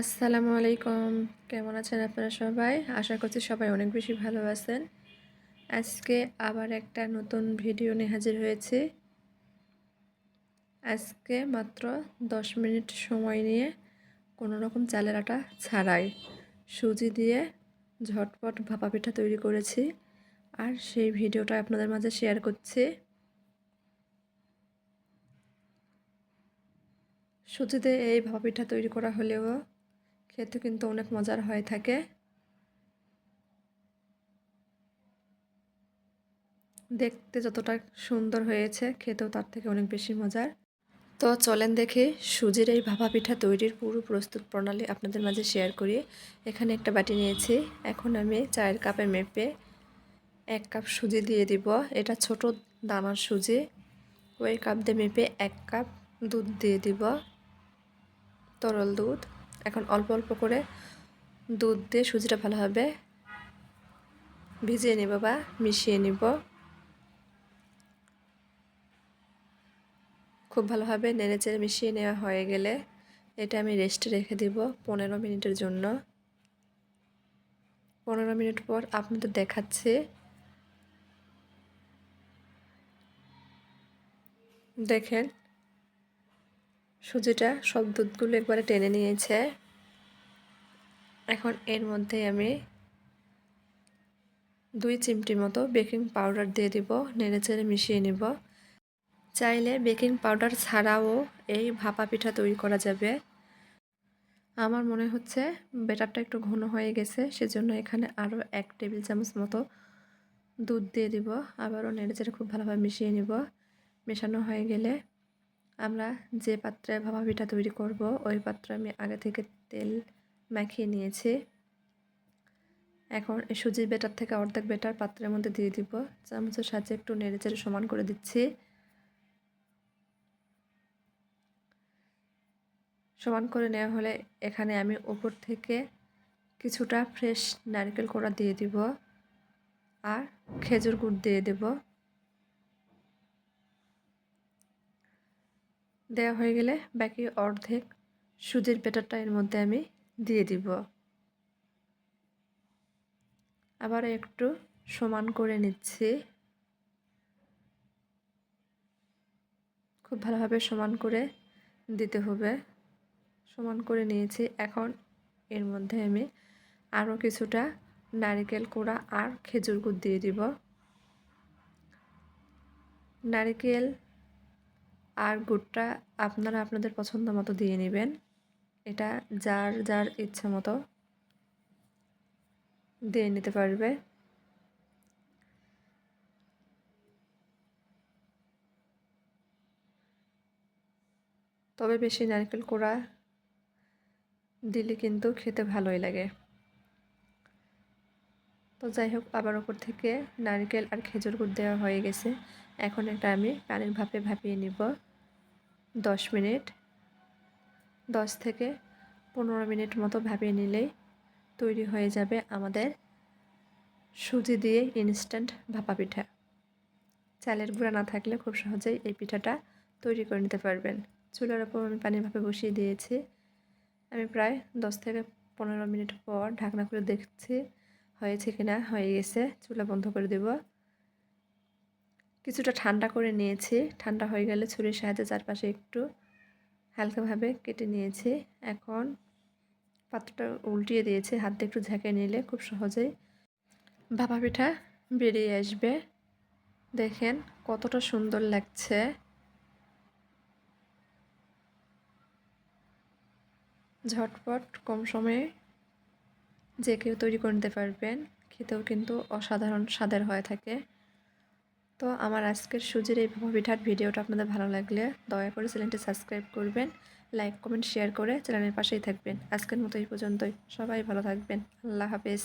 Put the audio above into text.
আসসালামু আলাইকুম। কেমন আছেন আপনারা সবাই? আশা করছি সবাই অনেক বেশি ভালো আছেন। আজকে আবার একটা নতুন ভিডিও নিয়ে হাজির হয়েছি। আজকে মাত্র দশ মিনিট সময় নিয়ে কোনো রকম চালের আটা ছাড়াই। সুজি দিয়ে ঝটপট ভাপা পিঠা তৈরি করেছি আর সেই ভিডিওটা আপনাদের মাঝে শেয়ার করছি। সুজিতে এই ভাপা পিঠা তৈরি করা হলেও খেতে কিন্তু অনেক মজার হয়ে থাকে। দেখতে যতটা সুন্দর হয়েছে, খেতেও তার থেকে অনেক বেশি মজার। তো চলেন দেখে সুজির এই ভাপা পিঠা তৈরির পুরো প্রস্তুত প্রণালী আপনাদের মাঝে শেয়ার করি। এখানে একটা বাটি নিয়েছি। এখন আমি চায়ের কাপে মেপে এক কাপ সুজি দিয়ে দিব। এটা ছোট দানার সুজি। ওই কাপ দিয়ে মেপে এক কাপ দুধ দিয়ে দিব। তরল দুধ। এখন অল্প অল্প করে দুধ দিয়ে সুজিটা ভালোভাবে ভিজিয়ে নেব বা মিশিয়ে নিব। খুব ভালোভাবে নেড়ে চেড়ে মিশিয়ে নেওয়া হয়ে গেলে এটা আমি রেস্টে রেখে দিব পনেরো মিনিটের জন্য। পনেরো মিনিট পর আপনাদের দেখাচ্ছে। দেখেন সুজিটা সব দুধগুলো একবারে টেনে নিয়েছে। এখন এর মধ্যে আমি দুই চিমটি মতো বেকিং পাউডার দিয়ে দিব, নেড়ে চেড়ে মিশিয়ে নিব। চাইলে বেকিং পাউডার ছাড়াও এই ভাপা পিঠা তৈরি করা যাবে। আমার মনে হচ্ছে বেটারটা একটু ঘন হয়ে গেছে, সেজন্য এখানে আরও এক টেবিল চামচ মতো দুধ দিয়ে দিব। আবারও নেড়ে চেড়ে খুব ভালোভাবে মিশিয়ে নিব। মেশানো হয়ে গেলে আমরা যে পাত্রে ভাপা পিঠা তৈরি করব, ওই পাত্রে আমি আগে থেকে তেল মাখিয়ে নিয়েছি। এখন এই সুজির বেটার থেকে অর্ধেক বেটার পাত্রের মধ্যে দিয়ে দিব। চামচের সাহায্যে একটু নেড়ে চেড়ে সমান করে দিচ্ছি। সমান করে নেওয়া হলে এখানে আমি উপর থেকে কিছুটা ফ্রেশ নারকেল কোড়া দিয়ে দিব আর খেজুর গুড় দিয়ে দেব। দেওয়া হয়ে গেলে বাকি অর্ধেক সুজির বেটারটা এর মধ্যে আমি দিয়ে দিব। আবার একটু সমান করে নিচ্ছি। খুব ভালোভাবে সমান করে দিতে হবে। সমান করে নিয়েছি। এখন এর মধ্যে আমি আরও কিছুটা নারিকেল কোড়া আর খেজুর গুড় দিয়ে দিব। নারিকেল আর গুড়টা আপনারা আপনাদের পছন্দ মতো দিয়ে নেবেন। এটা যার যার ইচ্ছা মতো দিয়ে নিতে পারবে। তবে বেশি নারকেল কোড়া দিলে কিন্তু খেতে ভালোই লাগে। তো যাই হোক, আবার ওপর থেকে নারকেল আর খেজুর গুড় দেওয়া হয়ে গেছে। এখন এটা আমি পানির ভাপে ভাপিয়ে নিব। দশ মিনিট, দশ থেকে পনেরো মিনিট মতো ভাপিয়ে নিলেই তৈরি হয়ে যাবে আমাদের সুজি দিয়ে ইনস্ট্যান্ট ভাপা পিঠা। চালের গুঁড়া না থাকলে খুব সহজেই এই পিঠাটা তৈরি করে নিতে পারবেন। চুলার ওপর আমি পানি ভাপে বসিয়ে দিয়েছি। আমি প্রায় দশ থেকে পনেরো মিনিট পর ঢাকনা করে দেখছি হয়েছে কিনা, হয়ে গেছে, চুলা বন্ধ করে দেব। কিছুটা ঠান্ডা করে নিয়েছি। ঠান্ডা হয়ে গেলে ছুরির সাহায্যে চারপাশে একটু হালকাভাবে কেটে নিয়েছি। এখন পাত্রটা উল্টিয়ে দিয়েছি, হাত একটু ঝাঁকে নিলে খুব সহজেই ভাপা পিঠা বেরিয়ে আসবে। দেখেন কতটা সুন্দর লাগছে। ঝটপট কম সময়ে যে কেউ তৈরি করে নিতে পারবেন। খেতেও কিন্তু অসাধারণ স্বাদের হয়ে থাকে। তো আমার আজকের সুজির এই পিঠার ভিডিওটা আপনাদের ভালো লাগলে দয়া করে চ্যানেলটি সাবস্ক্রাইব করবেন, লাইক, কমেন্ট, শেয়ার করে চ্যানেলের পাশেই থাকবেন। আজকের মতো এই পর্যন্তই। সবাই ভালো থাকবেন। আল্লাহ হাফেজ।